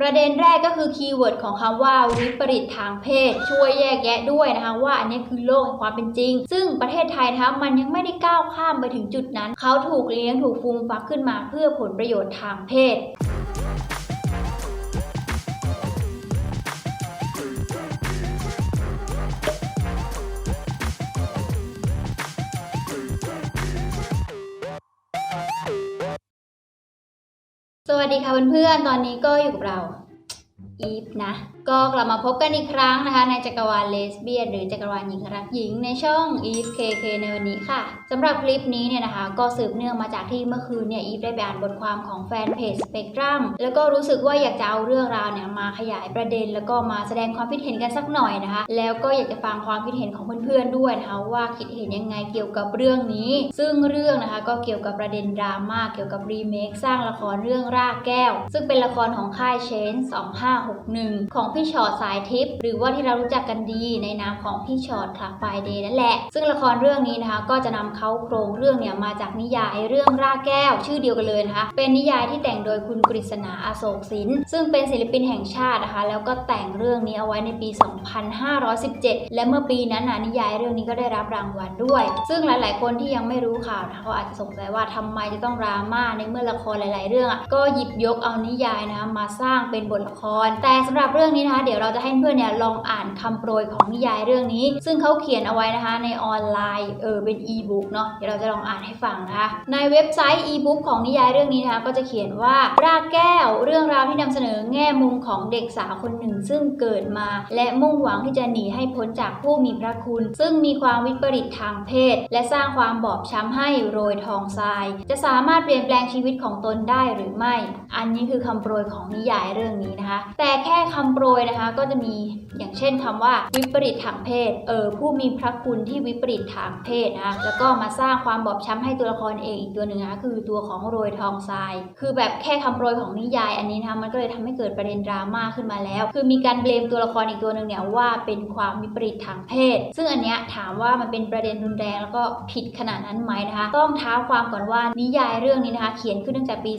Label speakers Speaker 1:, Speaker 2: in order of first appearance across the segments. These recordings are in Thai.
Speaker 1: ประเด็นแรกก็คือคีย์เวิร์ดของคำว่าวิปริตทางเพศ ช่วยแยกแยะด้วยนะคะว่าอันนี้คือโลกแห่งความเป็นจริง ซึ่งประเทศไทยนะคะมันยังไม่ได้ก้าวข้ามไปถึงจุดนั้น เขาถูกเลี้ยงถูกฟูมฟักขึ้นมาเพื่อผลประโยชน์ทางเพศ วัสดีค่ะเพื่อนๆ ตอนนี้ก็อยู่กับเรา อีฟนะ ก็กลับมาพบกันอีกครั้งนะคะ ในจักรวาลเลสเบี้ยนหรือจักรวาลหญิงรักหญิงในช่องอีฟเคเคในวันนี้ค่ะสำหรับคลิปนี้เนี่ยนะคะ ก็สืบเนื่องมาจากที่เมื่อคืนเนี่ยอีฟได้ไปอ่านบทความของแฟนเพจสเปกตรัมแล้วก็รู้สึกว่าอยากจะเอาเรื่องราวเนี่ยมาขยายประเด็น แล้วก็มาแสดงความคิดเห็นกันสักหน่อยนะคะ แล้วก็อยากจะฟังความคิดเห็นของเพื่อนๆด้วยนะคะว่าคิดเห็นยังไงเกี่ยวกับเรื่องนี้ ซึ่งเรื่องนะคะก็เกี่ยวกับประเด็นดราม่าเกี่ยวกับรีเมคสร้างละครเรื่องรากแก้ว ซึ่งเป็นละครของค่ายเชน2561ของพี่ชอตสายทิพย์หรือว่าที่เรารู้จักกันดีในนามของพี่ชอตคลับไฟเดย์นั่นแหละ ซึ่งละครเรื่องนี้นะคะก็จะนำเขาโครงเรื่องเนี่ยมาจากนิยายเรื่องรากแก้ว ชื่อเดียวกันเลยนะคะเป็นนิยายที่แต่งโดยคุณกฤษณาอโศกสินซึ่งเป็นศิลปินแห่งชาตินะคะ แล้วก็แต่งเรื่องนี้เอาไว้ในปี 2517 และเมื่อปีนั้นนะนิยายเรื่องนี้ก็ได้รับรางวัลด้วย ซึ่งหลาย ๆ คนที่ยังไม่รู้ข่าวนะคะเขาอาจจะสงสัยว่าทำไมจะต้องดราม่าในเมื่อละครหลาย ๆ เรื่องอะก็หยิบยกเอานิยายนะคะมาสร้างเป็นบทละคร แต่สำหรับเรื่องนี้นะคะ เดี๋ยวเราจะให้เพื่อนเนี่ยลองอ่านคำโปรยของนิยายเรื่องนี้ ซึ่งเขาเขียนเอาไว้นะคะในออนไลน์เออเป็นอีบุ๊กเนาะเดี๋ยวเราจะลองอ่านให้ฟังนะคะในเว็บไซต์อีบุ๊กของนิยายเรื่องนี้นะคะก็จะเขียนว่ารากแก้วเรื่องราวที่นำเสนอแง่มุมของเด็กสาวคนหนึ่ง ซึ่งเกิดมา และมุ่งหวังที่จะหนีให้พ้นจากผู้มีพระคุณ ซึ่งมีความวิปริตทางเพศ และสร้างความบอบช้ำให้โรยทองทราย จะสามารถเปลี่ยนแปลงชีวิตของตนได้หรือไม่ อันนี้คือคำโปรยของนิยายเรื่องนี้นะคะ แต่แค่คำโปรยนะคะก็จะมีอย่างเช่นคำว่าวิปริตทางเพศ เออผู้มีพระคุณที่วิปริตทางเพศนะคะแล้วก็มาสร้างความบอบช้ำให้ตัวละครเองอีกตัวหนึ่งนะคือตัวของโรยทองทราย คือแบบแค่คำโปรยของนิยายอันนี้นะคะมันก็เลยทำให้เกิดประเด็นดราม่าขึ้นมาแล้ว คือมีการเบลมตัวละครอีกตัวหนึ่งเนี่ยว่าเป็นความวิปริตทางเพศ ซึ่งอันเนี้ยถามว่ามันเป็นประเด็นรุนแรงแล้วก็ผิดขนาดนั้นไหมนะคะต้องท้าความก่อนว่านิยายเรื่องนี้นะคะเขียนขึ้นตั้งแต่ปี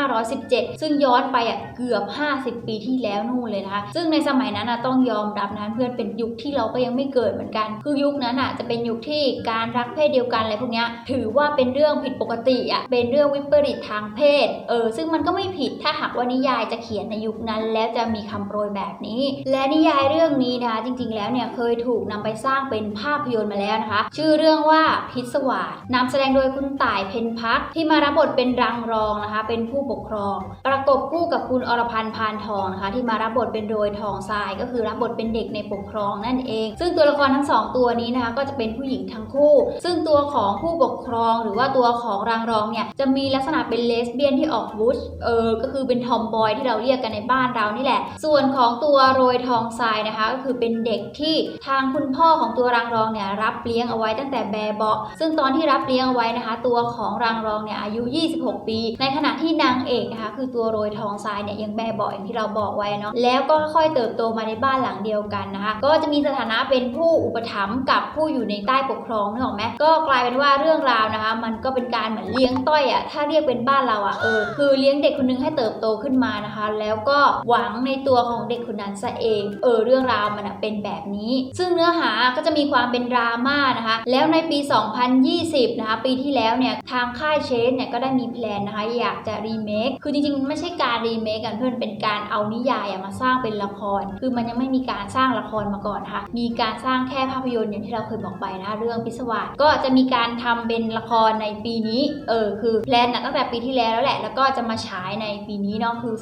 Speaker 1: 2517 ซึ่งย้อนไปอะเกือบ 50 ปีที่แล้วนู่นเลยนะคะซึ่งในสมัยนั้นต้องยอมรับนะเพื่อนเป็นยุคที่เราก็ยังไม่เกิดเหมือนกัน คือยุคนั้นอะจะเป็นยุคที่การรักเพศเดียวกันอะไรพวกนี้ถือว่าเป็นเรื่องผิดปกติอะเป็นเรื่องวิปริตทางเพศเออซึ่งมันก็ไม่ผิดถ้าหากว่านิยายจะเขียนในยุคนั้น แล้วจะมีคำโปรยแบบนี้ และนิยายเรื่องนี้นะคะจริง ๆ แล้วเนี่ยเคยถูกนำไปสร้างเป็นภาพยนตร์มาแล้วนะคะ ชื่อเรื่องว่าพิศวาสนำแสดงโดยคุณต่ายเพนพักที่มารับบทเป็นรังรองนะคะ เป็นผู้ปกครอง ประกบคู่กับคุณอรพันธ์พานทองนะคะที่มารับบทเป็นโดยทองทรายก็คือรับบทเป็นเด็กในปกครองนั่นเอง ซึ่งตัวละครทั้งสองตัวนี้นะคะก็จะเป็นผู้หญิงทั้งคู่ ซึ่งตัวของผู้ปกครองหรือว่าตัวของรังรองเนี่ยจะมีลักษณะเป็นเลสเบี้ยนที่ออกบูชเออก็คือเป็นทอมบอยที่เราเรียกกันในบ้านเรานี่แหละ ส่วนของตัวโรยทองทรายนะคะก็คือเป็นเด็กที่ทางคุณพ่อของตัวรังรองเนี่ยรับเลี้ยงเอาไว้ตั้งแต่แบเบาะซึ่งตอนที่รับเลี้ยงเอาไว้นะคะ ตัวของรังรองเนี่ยอายุ 26 ปี ในขณะที่นางเอกนะคะคือตัวโรยทองทรายเนี่ยยังแบบเบาะอย่างที่เราบอกไว้เนาะแล้วก็ค่อยเติบโตมาในบ้านหลังเดียวกันนะคะ ก็จะมีสถานะเป็นผู้อุปถัมภ์กับผู้อยู่ในใต้ปกครองนึกออกไหมก็กลายเป็นว่าเรื่องราวนะคะ มันก็เป็นการเหมือนเลี้ยงต้อยอะ่ะถ้าเรียกเป็นบ้านเราอะ่ะเออคือเลี้ยงเด็กคนนึงให้เติบโตขึ้นมานะคะ แล้วก็หวังในตัวของเด็กคนนั้นซะเองเออเรื่องราวมันเป็นแบบนี้ ซึ่งเนื้อหาก็จะมีความเป็นดราม่านะคะ แล้วในปี 2020 นะคะ ปีที่แล้วเนี่ย ทางค่ายเชนเนี่ย ก็ได้มีแพลนนะคะ อยากจะรีเมค คือจริงๆ ไม่ใช่การรีเมคกันเพื่อนเป็นการเอานิยายมาสร้างางเป็นละคร คือมันยังไม่มีการสร้างละครมาก่อนนะคะมีการสร้างแค่ภาพยนตร์อย่างที่เราเคยบอกไปนะคะเรื่องพิศวาสก็จะมีการทำเป็นละครในปีนี้เออคือแพลนตั้งแต่ปีที่แล้วแล้วแหละ แล้วก็จะมาฉายในปีนี้เนาะคือ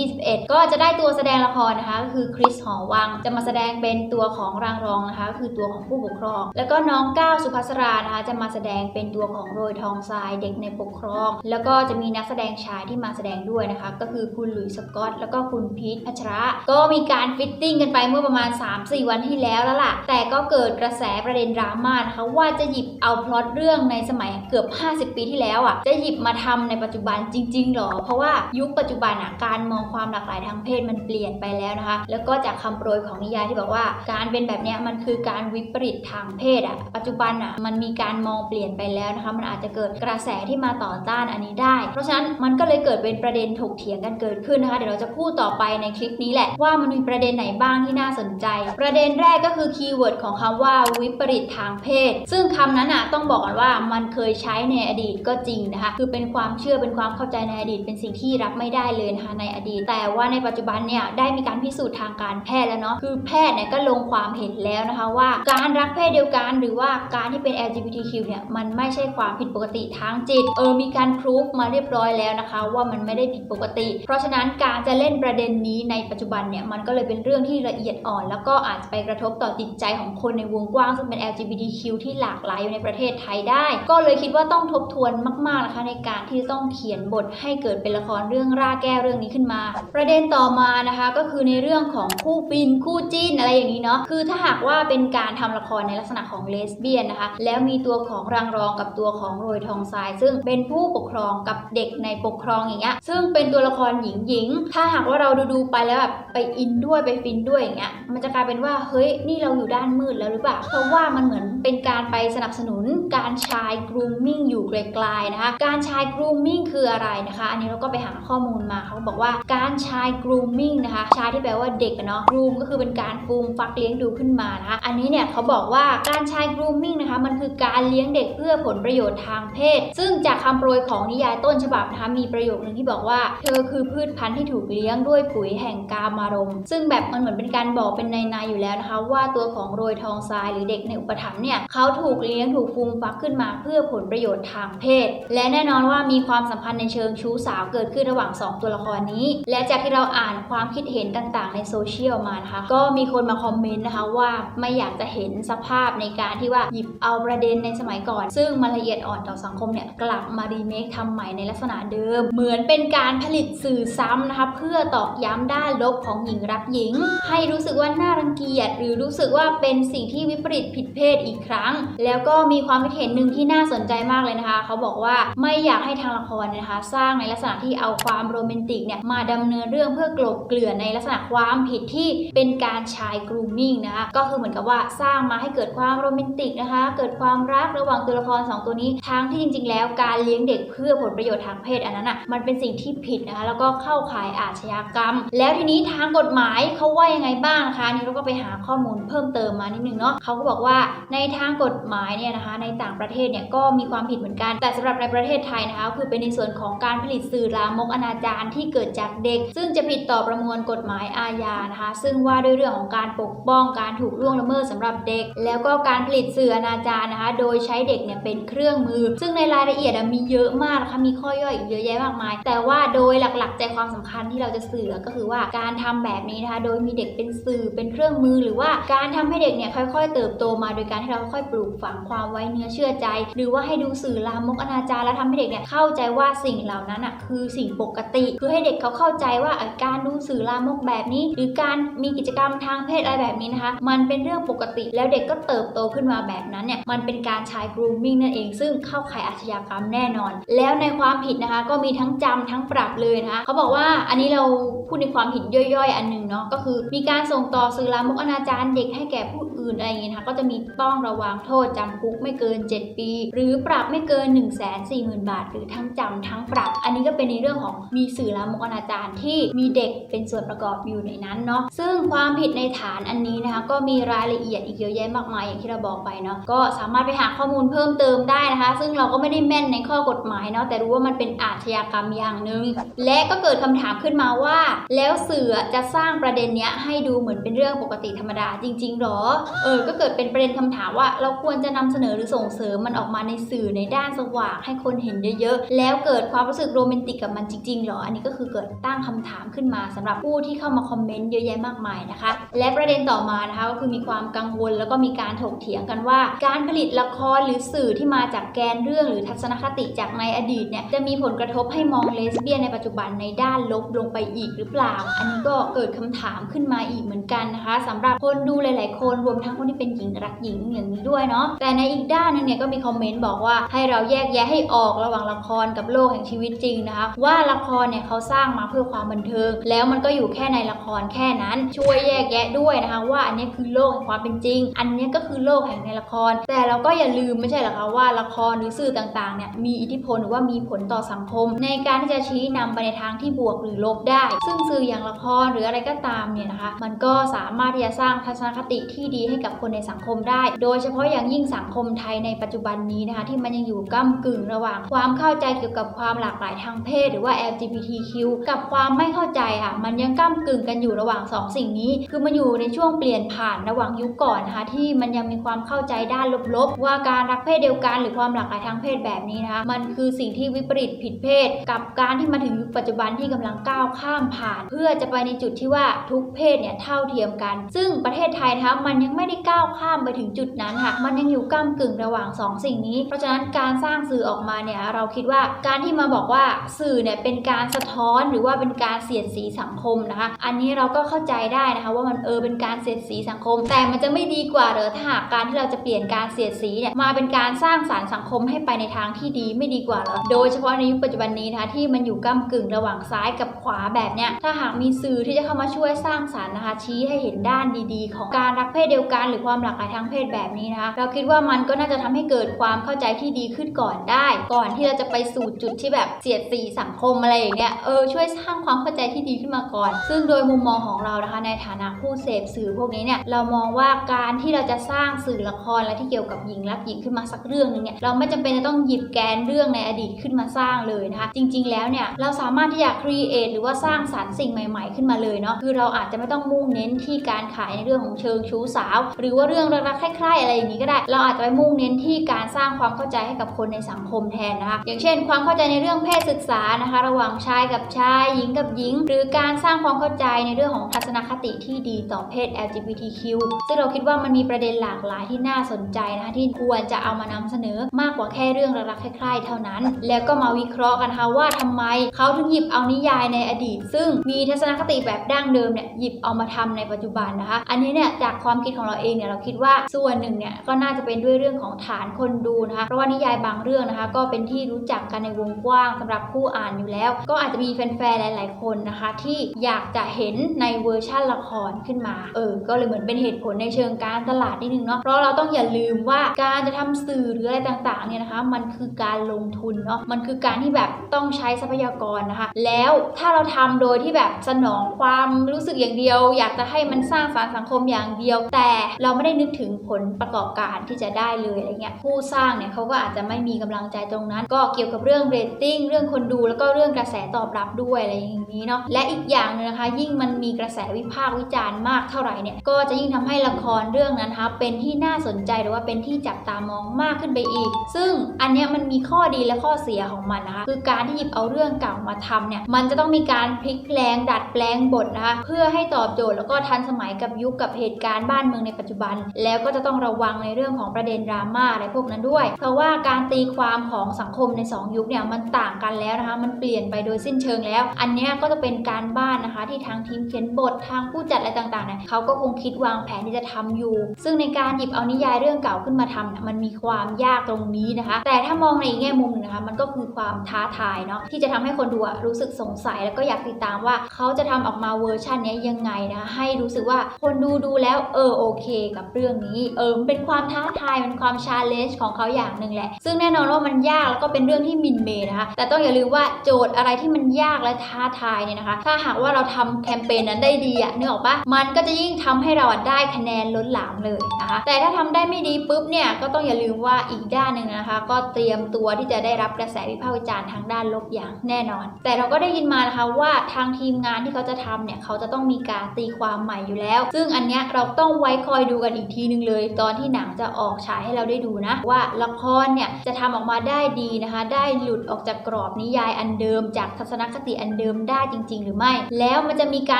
Speaker 1: 2021 ก็จะได้ตัวแสดงละครนะคะก็คือคริสหอวังจะมาแสดงเป็นตัวของรางรองนะคะก็คือตัวของผู้ปกครอง แล้วก็น้องก้าวสุภัสรานะคะจะมาแสดงเป็นตัวของโรยทองทรายเด็กในปกครอง แล้วก็จะมีนักแสดงชายที่มาแสดงด้วยนะคะ ก็คือคุณหลุยส์สกอตแล้วก็คุณพีทพัชระก็มีการฟิตติ้งกันไปเมื่อประมาณ 3-4 วันที่แล้วแล้วล่ะ แต่ก็เกิดกระแสประเด็นดราม่านะคะว่าจะหยิบเอาพล็อตเรื่องในสมัยเกือบ 50 ปีที่แล้วอะ จะหยิบมาทำในปัจจุบันจริงๆหรอ เพราะว่ายุคปัจจุบันอะการมองความหลากหลายทางเพศมันเปลี่ยนไปแล้วนะคะ แล้วก็จากคำโปรยของนิยายที่บอกว่า การเป็นแบบนี้มันคือการวิปริตทางเพศอะ ปัจจุบันอะมันมีการมองเปลี่ยนไปแล้วนะคะ มันอาจจะเกิดกระแสที่มาต่อต้านอันนี้ได้ เพราะฉะนั้นมันก็เลยเกิดเป็นประเด็นถกเถียงกันเกิดขึ้นนะคะ เดี๋ยวเราจะพูดต่อไปในคลิปนี้แหละว่ามันมีประเด็นไหนบ้างที่น่าสนใจ ประเด็นแรกก็คือคีย์เวิร์ดของคำว่าวิปริตทางเพศ ซึ่งคำนั้นอะต้องบอกก่อนว่ามันเคยใช้ในอดีตก็จริงนะคะ คือเป็นความเชื่อเป็นความเข้าใจในอดีต เป็นสิ่งที่รับไม่ได้เลยนะคะในอดีต แต่ว่าในปัจจุบันเนี่ยได้มีการพิสูจน์ทางการแพทย์แล้วเนาะคือแพทย์เนี่ยก็ลงความเห็นแล้วนะคะว่า การรักเพศเดียวกันหรือว่าการที่เป็น LGBTQ เนี่ยมันไม่ใช่ความผิดปกติทางจิต เออมีการพรูฟมาเรียบร้อยแล้วนะคะ ว่ามันไม่ได้ผิดปกติ เพราะฉะนั้นการจะเล่นประเด็นนี้ในปัจจุบันเนี่ยมันก็เลยเป็นเรื่องที่ละเอียดอ่อน แล้วก็อาจจะไปกระทบต่อจิตใจของคนในวงกว้าง ซึ่งเป็น LGBTQ ที่หลากหลายอยู่ในประเทศไทยได้ ก็เลยคิดว่าต้องทบทวนมากๆนะคะในการที่ต้องเขียนบทให้เกิดเป็นละครเรื่องร่าแก้วเรื่องนี้ขึ้นมา ประเด็นต่อมานะคะก็คือในเรื่องของคู่ฟินคู่จิ้นอะไรอย่างนี้เนาะคือถ้าหากว่าเป็นการทำละครในลักษณะของเลสเบี้ยนนะคะแล้วมีตัวของรางรองกับตัวของโรยทองทราย ซึ่งเป็นผู้ปกครองกับเด็กในปกครองอย่างเงี้ยซึ่งเป็นตัวละครหญิงหญิงๆถ้าหากว่าเราดูๆไปแล้วแบบ ไปอินด้วยไปฟินด้วยอย่างเงี้ยมันจะกลายเป็นว่าเฮ้ยนี่เราอยู่ด้านมืดแล้วหรือเปล่าเพราะว่ามันเหมือนเป็นการไปสนับสนุนการชายกรูมมิ่งอยู่ไกลๆนะคะ การชายกรูมมิ่งคืออะไรนะคะ อันนี้เราก็ไปหาข้อมูลมาเขาบอกว่าการชายกรูมมิ่งนะคะชายที่แปลว่าเด็กอะเนาะกรูมก็คือเป็นการฟูมฟักเลี้ยงดูขึ้นมานะคะ อันนี้เนี่ยเขาบอกว่าการชายกรูมมิ่งนะคะ มันคือการเลี้ยงเด็กเพื่อผลประโยชน์ทางเพศ ซึ่งจากคำโปรยของนิยายต้นฉบับนะคะมีประโยคหนึ่งที่บอกว่า เธอคือพืชพันธุ์ที่ถูกเลี้ยงด้วยปุ๋ยแห่งกามารมณ์ ซึ่งแบบมันเหมือนเป็นการบอกเป็นในในๆอยู่แล้วนะคะว่าตัวของโรยทองทรายหรือเด็กในอุปถัมภ์เนี่ยเขาถูกเลี้ยงถูกฟูมฟักขึ้นมาเพื่อผลประโยชน์ทางเพศ และแน่นอนว่ามีความสัมพันธ์ในเชิงชู้สาวเกิดขึ้นระหว่าง 2 ตัวละครนี้ และจากที่เราอ่านความคิดเห็นต่างๆ ในโซเชียลมานะคะก็มีคนมาคอมเมนต์นะคะว่าไม่อยากจะเห็นสภาพในการที่ว่าหยิบเอาประเด็นในสมัยก่อน ซึ่งมันละเอียดอ่อนต่อสังคมเนี่ยกลับมารีเมคทำใหม่ในลักษณะเดิม เหมือนเป็นการผลิตสื่อซ้ำนะคะเพื่อตอกย้ำด้านลบของหญิงรักหญิง ให้รู้สึกว่าน่ารังเกียจหรือรู้สึกว่าเป็นสิ่งที่วิปริตผิดเพศอีกครั้ง แล้วก็มีความคิดเห็นหนึ่งที่น่าสนใจมากเลยนะคะ เขาบอกว่าไม่อยากให้ทางละครนะคะ สร้างในลักษณะที่เอาความโรแมนติกเนี่ยมาดำเนินเรื่องเพื่อกลบเกลื่อนในลักษณะความผิดที่เป็นการชายกรูมมิ่งนะคะก็คือเหมือนกับว่าสร้างมาให้เกิดความโรแมนติกนะคะ เกิดความรักระหว่างตัวละครสองตัวนี้ทั้งที่จริง ๆ แล้วการเลี้ยงเด็กเพื่อผลประโยชน์ทางเพศอันนั้นอะมันเป็นสิ่งที่ผิดนะคะ แล้วก็เข้าข่ายอาชญากรรม แล้วทีนี้ทางางกฎหมายเขาว่ายังไงบ้างนะคะนี่เราก็ไปหาข้อมูลเพิ่มเติมมานิดนึงเนาะเขาก็บอกว่าในทางกฎหมายเนี่ยนะคะ ในต่างประเทศเนี่ยก็มีความผิดเหมือนกัน แต่สำหรับในประเทศไทยนะคะ คือเป็นในส่วนของการผลิตสื่อลามกอนาจารที่เกิดจากเด็ก ซึ่งจะผิดต่อประมวลกฎหมายอาญานะคะ ซึ่งว่าด้วยเรื่องของการปกป้องการถูกล่วงละเมิดสำหรับเด็ก แล้วก็การผลิตสื่ออนาจารนะคะ โดยใช้เด็กเนี่ยเป็นเครื่องมือ ซึ่งในรายละเอียดมีเยอะมากนะคะมีข้อย่อยอีกเยอะแยะมากมาย แต่ว่าโดยหลักๆใจความสำคัญที่เราจะสื่อก็คือว่าการททำแบบนี้นะคะ โดยมีเด็กเป็นสื่อเป็นเครื่องมือ หรือว่าการทำให้เด็กเนี่ยค่อยๆ เติบโตมาโดยการที่เราค่อยๆปลูกฝังความไว้เนื้อเชื่อใจ หรือว่าให้ดูสื่อลามกอนาจารแล้วทำให้เด็กเนี่ยเข้าใจว่าสิ่งเหล่านั้นอะคือสิ่งปกติ คือให้เด็กเขาเข้าใจว่าอ่อการดูสื่อลามกแบบนี้ หรือการมีกิจกรรมทางเพศอะไรแบบนี้นะคะ มันเป็นเรื่องปกติแล้วเด็กก็เติบโตขึ้นมาแบบนั้นเนี่ยมันเป็นการใช้ grooming นั่นเอง ซึ่งเข้าข่ายอาชญากรรมแน่นอน แล้วในความผิดนะคะก็มีทั้งจำทั้งปรับเลยนะคะเขาบอกว่าอันนี้เราพูดในความผิดย่อยๆอันหนึ่งเนาะก็คือ มีการส่งต่อสื่อลามกอนาจารเด็กให้แก่ผู้ อื่นอะไรอย่างเงี้ยนะคะก็จะมีต้องระวังโทษจำคุกไม่เกิน 7 ปี หรือปรับไม่เกิน 1 4 0 0 0 0 บาท หรือทั้งจำทั้งปรับ อันนี้ก็เป็นในเรื่องของมีสื่อลามกอนาจารที่มีเด็กเป็นส่วนประกอบอยู่ในนั้นเนาะซึ่งความผิดในฐานอันนี้นะคะก็มีรายละเอียดอีกเยอะแยะมากมายอย่างที่เราบอกไปเนาะก็สามารถไปหาข้อมูลเพิ่มเติมได้นะคะ ซึ่งเราก็ไม่ได้แม่นในข้อกฎหมายเนาะแต่รู้ว่ามันเป็นอาชญากรรมอย่างหนึ่งและก็เกิดคำถามขึ้นมาว่า แล้วสื่อจะสร้างประเด็นเนี้ยให้ดูเหมือนเป็นเรื่องปกติธรรมดาจริงๆหรอเออก็เกิดเป็นประเด็นคำถามว่า เราควรจะนำเสนอหรือส่งเสริมมันออกมาในสื่อในด้านสว่างให้คนเห็นเยอะๆ แล้วเกิดความรู้สึกโรแมนติกกับมันจริงๆหรอ อันนี้ก็คือเกิดตั้งคำถามขึ้นมาสำหรับผู้ที่เข้ามาคอมเมนต์เยอะแยะมากมายนะคะ และประเด็นต่อมานะคะก็คือมีความกังวลแล้วก็มีการถกเถียงกันว่า การผลิตละครหรือสื่อที่มาจากแกนเรื่องหรือทัศนคติจากในอดีตเนี่ยจะมีผลกระทบให้มองเลสเบี้ยนในปัจจุบันในด้านลบลงไปอีกหรือเปล่า อันนี้ก็เกิดคำถามขึ้นมาอีกเหมือนกันนะคะสำหรับคนดูหลาย ๆ คนรวมทั้งคนที่เป็นหญิงรักหญิงอย่างนี้ด้วยเนาะแต่ในอีกด้านหนึงเนี่ยก็มีคอมเมนต์บอกว่าให้เราแยกแยะให้ออกระหว่างละครกับโลกแห่งชีวิตจริงนะคะ ว่าละครเนี่ยเขาสร้างมาเพื่อความบันเทิง แล้วมันก็อยู่แค่ในละครแค่นั้น ช่วยแยกแยะด้วยนะคะ ว่าอันนี้คือโลกแห่งความเป็นจริง อันนี้ก็คือโลกแห่งในละคร แต่เราก็อย่าลืมไม่ใช่เหรอคะว่าละครหรือสื่อต่างๆเนี่ยมีอิทธิพลหรือว่ามีผลต่อสังคม ในการที่จะชี้นำไปในทางที่บวกหรือลบได้ ซึ่งสื่ออย่างละครหรืออะไรก็ตามเนี่ยนะคะ มันก็สามารถที่จะสร้างทัศนคติที่ดีให้กับคนในสังคมได้ โดยเฉพาะอย่างยิ่งสังคมไทยในปัจจุบันนี้นะคะ ที่มันยังอยู่ก้ากึ่งระหว่าง ความเข้าใจเกี่ยวกับความหลากหลายทางเพศ หรือว่า LGBTQ กับความไม่เข้าใจค่ะ มันยังก้ากึ่งกันอยู่ระหว่างสองสิ่งนี้ คือมันอยู่ในช่วงเปลี่ยนผ่านระหว่างยุคก่อนนะคะที่มันยังมีความเข้าใจด้านลบๆ ว่าการรักเพศเดียวกัน หรือความหลากหลายทางเพศแบบนี้นะคะมันคือสิ่งที่วิปริตผิดเพศ กับการที่มาถึงยุคปัจจุบันที่กำลังก้าวข้ามผ่าน เพื่อจะไปในจุดที่ว่าทุกเพศเนี่ยเท่าเทียมกัน ซึ่งประเทศไทยนะคะมันยังไม่ไม่ได้ก้าวข้ามไปถึงจุดนั้นค่ะ มันยังอยู่ก้ากึ่งระหว่างสองสิ่งนี้ เพราะฉะนั้นการสร้างสื่อออกมาเนี่ยเราคิดว่าการที่มาบอกว่าสื่อเนี่ยเป็นการสะท้อนหรือว่าเป็นการเสียดสีสังคมนะคะ อันนี้เราก็เข้าใจได้นะคะ ว่ามันเออเป็นการเสียดสีสังคม แต่มันจะไม่ดีกว่าเหรอถ้าหากการที่เราจะเปลี่ยนการเสียดสีเนี่ยมาเป็นการสร้างสารรค์สังคมให้ไปในทางที่ดีไม่ดีกว่าเหรอโดยเฉพาะในยุคปัจจุบันนี้นะคะที่มันอยู่ก้ากึ่งระหว่างซ้ายกับขวาแบบเนี้ยถ้าหากมีสื่อที่จะเข้ามาช่วยสร้างสารรค์นะคะชี้ให้เห็นด้านดี ๆ ของการรักเพศเดียวกัน หรือความหลากหลายทางเพศแบบนี้นะคะ เราคิดว่ามันก็น่าจะทำให้เกิดความเข้าใจที่ดีขึ้นก่อนได้ ก่อนที่เราจะไปสู่จุดที่แบบเสียดสีสังคมอะไรอย่างเงี้ย เออช่วยสร้างความเข้าใจที่ดีขึ้นมาก่อน ซึ่งโดยมุมมองของเรานะคะ ในฐานะผู้เสพสื่อพวกนี้เนี่ย เรามองว่าการที่เราจะสร้างสื่อละครและที่เกี่ยวกับหญิงรักหญิงขึ้นมาสักเรื่องหนึงเนี่ย เราไม่จำเป็นจะต้องหยิบแกนเรื่องในอดีตขึ้นมาสร้างเลยนะคะ จริง ๆ แล้วเนี่ย เราสามารถที่จะ create หรือว่าสร้างสรรค์สิ่งใหม่ ๆ ขึ้นมาเลยเนาะ คือเราอาจจะไม่ต้องมุ่งเน้นที่การขายในเรื่องของเชิงชู้สาวหรือว่าเรื่องรักๆใคร่ๆอะไรอย่างนี้ก็ได้ เราอาจจะไปมุ่งเน้นที่การสร้างความเข้าใจให้กับคนในสังคมแทนนะคะอย่างเช่น ความเข้าใจในเรื่องเพศศึกษานะคะ ระหว่างชายกับชาย หญิงกับหญิง หรือการสร้างความเข้าใจในเรื่องของทัศนคติที่ดีต่อเพศ LGBTQ ซึ่งเราคิดว่ามันมีประเด็นหลากหลายที่น่าสนใจนะคะที่ควรจะเอามานำเสนอมากกว่าแค่เรื่องรักๆใคร่ๆเท่านั้น แล้วก็มาวิเคราะห์กันนะคะว่าทำไมเขาถึงหยิบเอานิยายในอดีต ซึ่งมีทัศนคติแบบดั้งเดิมเนี่ยหยิบเอามาทำในปัจจุบันนะคะ อันนี้เนี่ยจากความคิดของเราเองเนี่ยเราคิดว่าส่วนหนึ่งเนี่ยก็น่าจะเป็นด้วยเรื่องของฐานคนดูนะคะเพราะว่านิยายบางเรื่องนะคะ ก็เป็นที่รู้จักกันในวงกว้างสำหรับผู้อ่านอยู่แล้ว ก็อาจจะมีแฟนๆหลาย ๆ คนนะคะ ที่อยากจะเห็นในเวอร์ชั่นละครขึ้นมาเออก็เลยเหมือนเป็นเหตุผลในเชิงการตลาดนิดนึงเนาะเพราะเราต้องอย่าลืมว่าการจะทำสื่อหรืออะไรต่างๆเนี่ยนะคะ มันคือการลงทุนเนาะมันคือการที่แบบต้องใช้ทรัพยากรนะคะ แล้วถ้าเราทำโดยที่แบบสนองความรู้สึกอย่างเดียว อยากจะให้มันสร้างสารรค์สังคมอย่างเดียว แต่เราไม่ได้นึกถึงผลประกอบการที่จะได้เลยอะไรเงี้ยผู้สร้างเนี่ยเขาก็อาจจะไม่มีกำลังใจตรงนั้น ก็เกี่ยวกับเรื่องเรตติ้งเรื่องคนดูแล้วก็เรื่องกระแสตอบรับด้วยอะไรอย่างนี้เนาะและอีกอย่างหนึงนะคะ ยิ่งมันมีกระแสวิพากษ์วิจารณ์มากเท่าไหร่เนี่ยก็จะยิ่งทำให้ละครเรื่องนั้นนะคะเป็นที่น่าสนใจหรือว่าเป็นที่จับตามองมากขึ้นไปอีก ซึ่งอันเนี้ยมันมีข้อดีและข้อเสียของมันนะคะคือการที่หยิบเอาเรื่องเก่ามาทำเนี่ยมันจะต้องมีการพลิกแปลงดัดแปลงบทนะคะเพื่อให้ตอบโจทย์แล้วก็ทันสมัยกับยุคกับเหตุการณ์บ้านเมืองในปัจจุบัน แล้วก็จะต้องระวังในเรื่องของประเด็นดราม่าอะไรพวกนั้นด้วย เพราะว่าการตีความของสังคมใน 2 ยุคเนี่ยมันต่างกันแล้วนะคะมันเปลี่ยนไปโดยสิ้นเชิงแล้ว อันนี้ก็จะเป็นการบ้านนะคะ ที่ทางทีมเขียนบททางผู้จัดอะไรต่างๆเนี่ยเขาก็คงคิดวางแผนที่จะทำอยู่ ซึ่งในการหยิบเอานิยายเรื่องเก่าขึ้นมาทำเนี่ยมันมีความยากตรงนี้นะคะ แต่ถ้ามองในอีกแง่มุมหนึงนะคะมันก็คือความท้าทายเนาะที่จะทำให้คนดูรู้สึกสงสัยแล้วก็อยากติดตามว่าเขาจะทำออกมาเวอร์ชันนี้ยังไงนะคะให้รู้สึกว่าคนดูดูแล้วเออโอเคกับเรื่องนี้ เออมันเป็นความท้าทายมันความชาเลนจ์ของเขาอย่างหนึ่งแหละ ซึ่งแน่นอนว่ามันยากแล้วก็เป็นเรื่องที่มินเมนะคะแต่ต้องอย่าลืมว่าโจทย์อะไรที่มันยากและท้าทายเนี่ยนะคะ ถ้าหากว่าเราทำแคมเปญนั้นได้ดีอะนึกออกปะมันก็จะยิ่งทำให้เราได้คะแนนล้นหลามเลยนะคะ แต่ถ้าทำได้ไม่ดีปุ๊บเนี่ยก็ต้องอย่าลืมว่าอีกด้านหนึ่งนะคะ ก็เตรียมตัวที่จะได้รับกระแสวิพากษ์วิจารณ์ทางด้านลบอย่างแน่นอน แต่เราก็ได้ยินมานะคะว่าทางทีมงานที่เขาจะทำเนี่ยเขาจะต้องมีการตีความใหม่อยู่แล้ว ซึ่งอันเนี้ยเราต้องไว้คอยดูกันอีกทีหนึงเลย ตอนที่หนังจะออกฉายให้เราได้ดูนะ ว่าละครเนี่ยจะทำออกมาได้ดีนะคะ ได้หลุดออกจากกรอบนิยายอันเดิม จากทัศนคติอันเดิมได้จริง ๆ หรือไม่ แล้วมันจะมีกา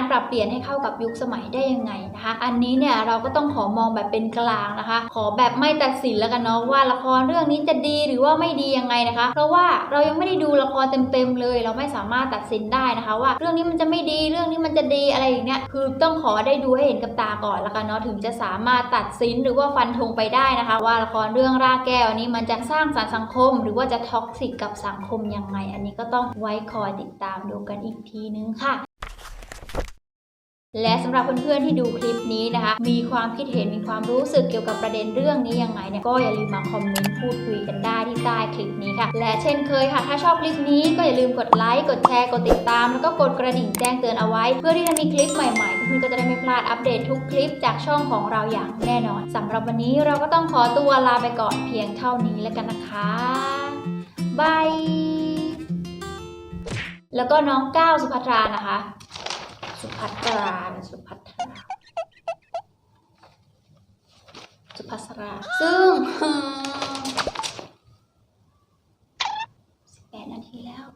Speaker 1: รปรับเปลี่ยนให้เข้ากับยุคสมัยได้ยังไงนะคะ อันนี้เนี่ยเราก็ต้องขอมองแบบเป็นกลางนะคะ ขอแบบไม่ตัดสินแล้วกันเนาะว่าละครเรื่องนี้จะดีหรือว่าไม่ดียังไงนะคะ เพราะว่าเรายังไม่ได้ดูละครเต็มๆเลย เราไม่สามารถตัดสินได้นะคะ ว่าเรื่องนี้มันจะไม่ดีเรื่องนี้มันจะดีอะไรอย่างเงี้ยคือต้องขอได้ดูให้เห็นกับตาก่อนแล้วกันเนาะถึงจะสามารถตัดสินหรือว่าฟันธงไปได้นะคะ ว่าละครเรื่องรากแก้วนี้มันจะสร้างสรรค์สังคม หรือว่าจะท็อกซิกกับสังคมยังไง อันนี้ก็ต้องไว้คอยติดตามดูกันอีกทีนึงค่ะและสำหรับเพื่อนๆที่ดูคลิปนี้นะคะ มีความคิดเห็นมีความรู้สึกเกี่ยวกับประเด็นเรื่องนี้ยังไงเนี่ยก็อย่าลืมมาคอมเมนต์พูดคุยกันได้ที่ใต้คลิปนี้ค่ะ และเช่นเคยค่ะ ถ้าชอบคลิปนี้ก็อย่าลืมกดไลค์กดแชร์กดติดตาม แล้วก็กดกระดิ่งแจ้งเตือนเอาไว้ เพื่อที่จะมีคลิปใหม่ๆ เพื่อนๆก็จะได้ไม่พลาดอัปเดตทุกคลิปจากช่องของเราอย่างแน่นอนสำหรับวันนี้เราก็ต้องขอตัวลาไปก่อนเพียงเท่านี้แล้วกันนะคะบายแล้วก็น้องก้าวสุภัทรานะคะ สุภัทราสุภัทราสุภัทราซึ่ง18นาทีแล้ว